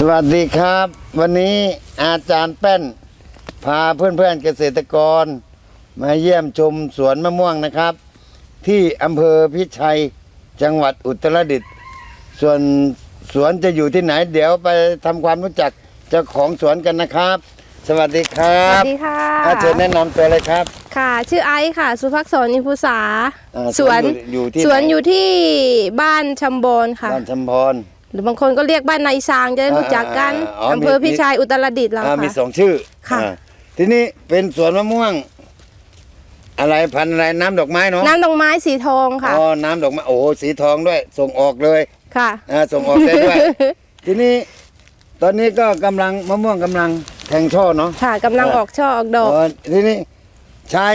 สวัสดีครับ วันนี้อาจารย์แป้น พาเพื่อนๆเกษตรกร มาเยี่ยมชมสวนมะม่วงนะครับ ที่อำเภอพิชัยจังหวัดอุตรดิตถ์ส่วนสวนจะอยู่ที่ไหน เดี๋ยวไปทำความรู้จักเจ้าของสวนกันนะครับ สวัสดีครัสวับสดีค่ะอาเชิญแนะนำตัวเลยครับ ค่ะ ชื่อไอซ์ค่ะ สุภักษรนิพุสาอ่าสวนอยู่ที่สวนไหอยู่ที่บ้านชำบอนค่ะ บ้านชมพร หรือบางคนก็เรียกบ้านนายซางจะได้รู้จักกันอ่าอ๋ออำเภอมี พิชัยอุตรดิตถ์เราอ่ามีค่ะสองชื่อค่ะ อ่าทีนี้เป็นสวนมะม่วง อะไรพันธุ์อะไรน้ำดอกไม้เนาะน้ำดอกไม้สีทองค่ะ อ๋อน้ำดอกไม้โอ้โหสีทองด้วย ส่งออกเลยค่ะ อ่าส่งออกได้ด้วย ทีนี้ ตอนนี้ก็กำลังมะม่วงกำลังแทงช่อเนาะ ค่ะกำลังออกช่อออกดอกเออทีนี้ใช้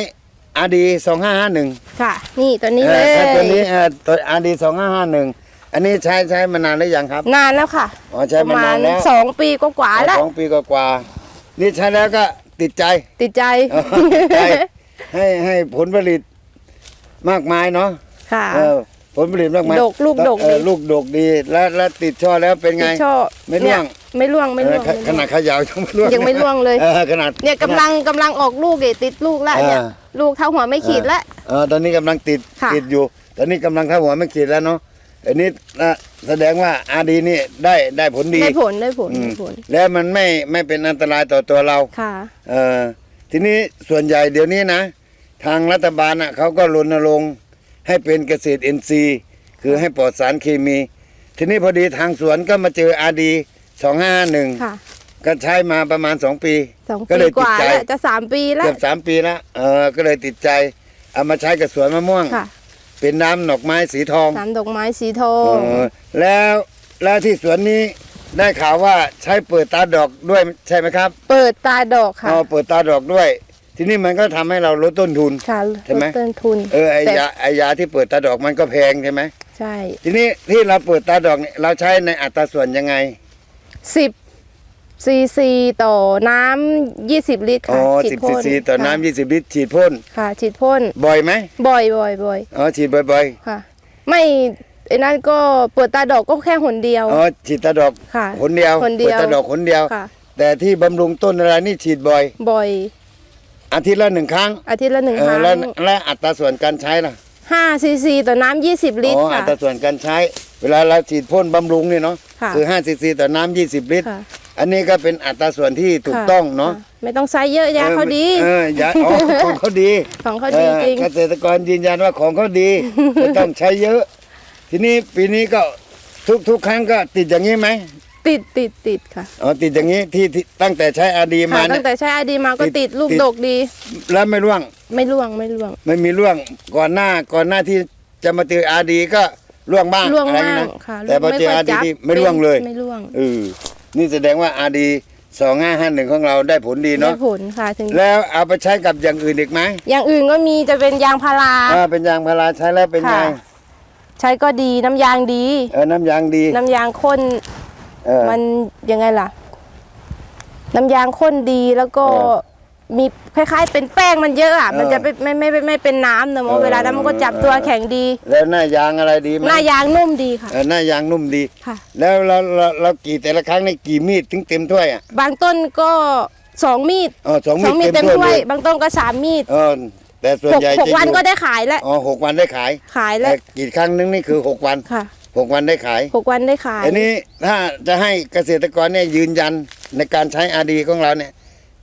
อาดีสองห้าห้าหนึ่งค่ะ นี่ตัวนี้เลยใช้ตัวนี้เออตัวอาดีสองห้าห้าหนึ่ง อันนี้ใช้ใช้มานานหรือยังครับ นานแล้วค่ะอ๋อใช้ประมามานาณนแล้วสองปีกว่าๆแล้ว สองปีกว่าๆนี่ใช้แล้วก็ติดใจ ติดใจเออติดใจ ให้ให้ผลผลิตมากมายเนาะค่ะ เออผลผลิตมากมายดกลูกดกเออดี ลูกดกดีแล้วแล้วติดช่อแล้วเป็นไง ติดช่อไม่ร่วง เนี่ยไม่ร่วงไม่ร่วงเออขนาดเขยาวยังไม่ร่วงยังไม่ร่วงเลย ออขนาด เนี่ยกำลังกำลังออกลูกเอติดลูกแล้วเนี่ย อ่า ลูกเท่าหัวไม่ขีดแล้ว เออตอนนี้กำลังติดค่ะ ติดอยู่ ตอนนี้กำลังเข้าหัวไม่ขีดแล้วเนาะ อันนี้นะแสดงว่าอาดีนี่ได้ได้ผลดี ได้ผลได้ผลอืม ได้ผลแล้วมันไม่ไม่เป็นอันตรายต่อตัวเรา ค่ะ เออทีนี้ส่วนใหญ่เดี๋ยวนี้นะ ทางรัฐบาลอะเขาก็รณรงค์ให้เป็นเกษตรอินทรีย์คือให้ปลอดสารเคมี ทีนี้พอดีทางสวนก็มาเจออาดีสองห้าหนึ่งค่ะก็ใช้มาประมาณสองปี สองก็ปีเลยกติดว่าใจแล้วจะสามปีแล้ว เกือบสามปีแล้วเออก็เลยติดใจ เอามาใช้กับสวนมะม่วง ค่ะ เป็นน้ำดอกไม้สีทองน้ำดอกไม้สีทอเองอแล้วแล้วที่สวนนี้ได้ข่าวว่าใช้เปิดตาดอกด้วยใช่ไหมครับเปิดตาดอกค่ะอ๋อเปิดตาดอกด้วย ทีนี้มันก็ทำให้เราลดต้นทุน ค่ะใช่ไหม ลดต้นทุนเออไอแต่ยาไอยาที่เปิดตาดอกมันก็แพงใช่ไหมใช่ทีนี้ที่เราเปิดตาดอกเนี่ยเราใช้ในอัตราส่วนยังไง สิบ ซีซีต่อน้ำยี่สิบลิตรอ๋อค่ะสิบพ่ซีนซีต่อค่ะน้ำยี่สิบลิตรฉีดพ่นค่ะ ฉีดพ่นบ่อยไหมบ่อยบ่อยบ่อยอ๋อฉีดบ่อยค่ะ ไม่ไอ้นั่นก็เปิดตาดอกก็แค่หนเดียว ๆอ๋อฉีดตาดอกค่ะขนเดียวหนเดียวเปิดตาดอกขนเดียว ค่ะ แต่ที่บำรุงต้นอะไรนี่ฉีดบ่อย บ่อยอาทิตย์ละหนึ่งครั้งอาทิตย์ละหนึ่งเอคอรั้งแล้วและอัตราส่วนการใช้ล่ะห้าซีซีต่อน้ำยี่สิบลิตอ๋รออัค่ะ ตราส่วนการใช้ เวลาเราฉีดพ่นบำรุงนี่เนาะค่ะคือ5ซีซีต่อน้ำ20 ลิตร ค่ะ อันนี้ก็เป็นอัตราส่วนที่ถูกค่ะต้องเนาะค่ไม่ต้องใช้เยอะยาเขาดี เออยาอ๋อของเขาดีของเขาดีจริงเออเกษตรกรยืนยันว่าของเขาดีไม่ต้องใช้เยอะ ทีนี้ปีนี้ก็ทุกทุกครั้งก็ติดอย่างนี้ไหมติดติดติดค่ะอ๋อติดอย่างนี้ที่ที่ตั้งแต่ใช้อาดีมาค่ะเนี่ตั้ยงแต่ใช้ไอดีมาก็ติดติดลูกติด ดกดี แล้วไม่ร่วง ไม่ร่วงไม่ร่วงไม่มีร่วงก่อนหน้าก่อนหน้าที่จะมาเจออาดีก็ร่วงบ้างร่วงอะไรมากนะค่ะแต่พอเจอค่ยอาดีจับที่ไม่ร่วงเลย ไม่ร่วง เออ นี่แสดงว่าอาดีสองห้าห้าหนึ่งของเราได้ผลดีได้เนาะผลค่ะถึง แล้วเอาไปใช้กับอย่างอื่นอีกไหมอย่างอื่นก็มีจะเป็นยางพารา อ่าเป็นยางพาราใช้แล้วเป็นไงค่ะ ใช้ก็ดีน้ำยางดี เออน้ำยางดีน้ำยางข้นเออ มันยังไงล่ะ น้ำยางข้นดีแล้วก็เออ มีคล้ายๆ เป็นแป้งมันเยอะอะเออมันจะไม่ไม่ไม่ไม่ไม่เป็นน้ำเนอะเออเวลานั้นมันก็จับตัวแข็งดี แล้วหน้ายางอะไรดีไหมหน้ายางนุ่มดีค่ะ เออหน้ายางนุ่มดี ค่ะ แล้วเราเราเรากรี่แต่ละครั้งนี่กี่มีดถึงเต็มถ้วยอะ บางต้นก็สองมีดอ๋อสองสมีอดงมีดเต็เต็มมถ้วยถ้วเลยยบางต้นก็สามมีดเออแต่ส่วนหกใหญ่หกจะวันอยู่ก็ได้ขายแล้ว อ๋อหกวันได้ขาย ขายแล้วแต่กี่ครั้งนึงนี่คือหกวัน ค่ะหกวันได้ขายหกวันได้ขาย อันนี้ถ้าจะให้เกษตรกรเนี่ยยืนยันในการใช้อาดีของเราเนี่ย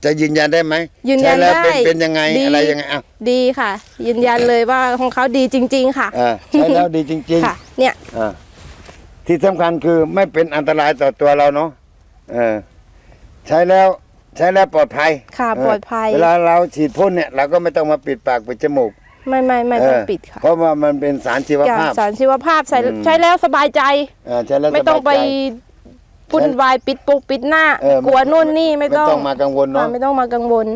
จะยืนยันได้ไหมยืนยันใช้แล้วเป็นได้เป็นยังไงดี อะไรยังไงอะดีค่ะ ยืนยันเลยว่าของเขาดีจริง ๆ ค่ะอ่าใช้แล้วดีจริงค่ะ เนี่ย ๆอ่าที่สำคัญคือไม่เป็นอันตรายต่อตัวเราเนาะเออใช้แล้วใช้แล้วปลอดภัยค่ะเปลอดภัย เวลาเราฉีดพ่นเนี่ยเราก็ไม่ต้องมาปิดปากปิดจมูกไม่ไม่ไม่เต้องปิดค่ะเพราะว่ามันเป็นสารชีวจากภาพ สารชีวภาพใส่อืม ใช้แล้วสบายใจอ่าใช้แล้วไม่ต้องสไปบายใจ ปุ่นวายปิดปุกปิดหน้ากลัวนู่นนี่ไม่ต้องไม่ต้องมากังวลเนาะไม่ต้องมากังวล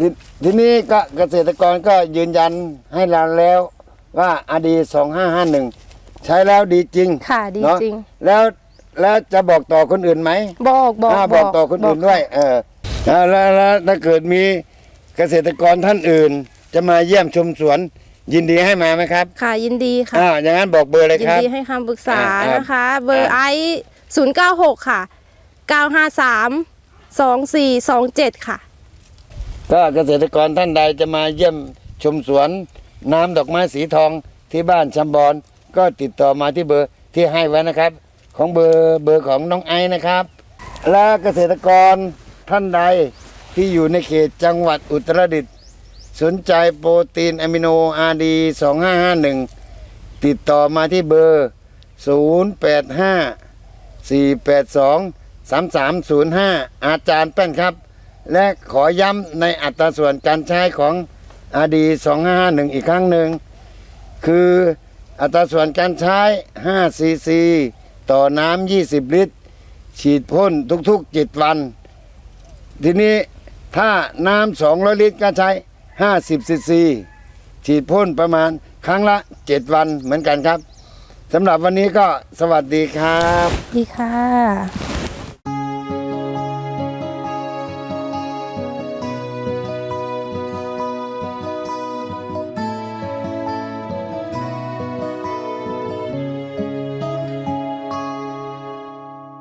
ททีนี้ก็เกษตรกรก็ยืนยันให้เราแล้วว่าอดีสองห้าห้าหนึ่งใช้แล้วดีจริงค่ะดีจริง แล้วแล้วจะบอกต่อคนอื่นไหมบอกบอกาบอกต่อคนอื่นด้วย เออแล้วแล้วถ้าเกิดมีเกษตรกรท่านอื่น จะมาเยี่ยมชมสวน ยินดีให้มาไหมครับค่ะยินดีค่ะ อ่าอย่างนั้นบอกเบอร์เลยครับยินดีให้คำปรึกษานะคะ เบอร์ไอ 096 ค่ะ 953 2427 ค่ะ ถ้าเกษตรกรท่านใดจะมาเยี่ยมชมสวนน้ำดอกไม้สีทองที่บ้านชำบอนก็ติดต่อมาที่เบอร์ที่ให้ไว้นะครับ ของเบอร์เบอร์ของน้องไอ้นะครับ และเกษตรกรท่านใดที่อยู่ในเขตจังหวัดอุตรดิตถ์สนใจโปรตีนอะมิโนอาร์ดี2551 ติดต่อมาที่เบอร์ 085 482 3305 อาจารย์แป้นครับ และขอย้ำในอัตราส่วนการใช้ของอาดี2551 อีกครั้งหนึ่ง คืออัตราส่วนการใช้5ซีซีต่อน้ำ20 ลิตร ฉีดพ่นทุกๆ 7 วัน ทีนี้ถ้าน้ำ200 ลิตรก็ใช้ 50ซีซีฉีดพ่นประมาณครั้งละ 7 วันเหมือนกันครับ สำหรับวันนี้ก็สวัสดีครับ ดีค่ะ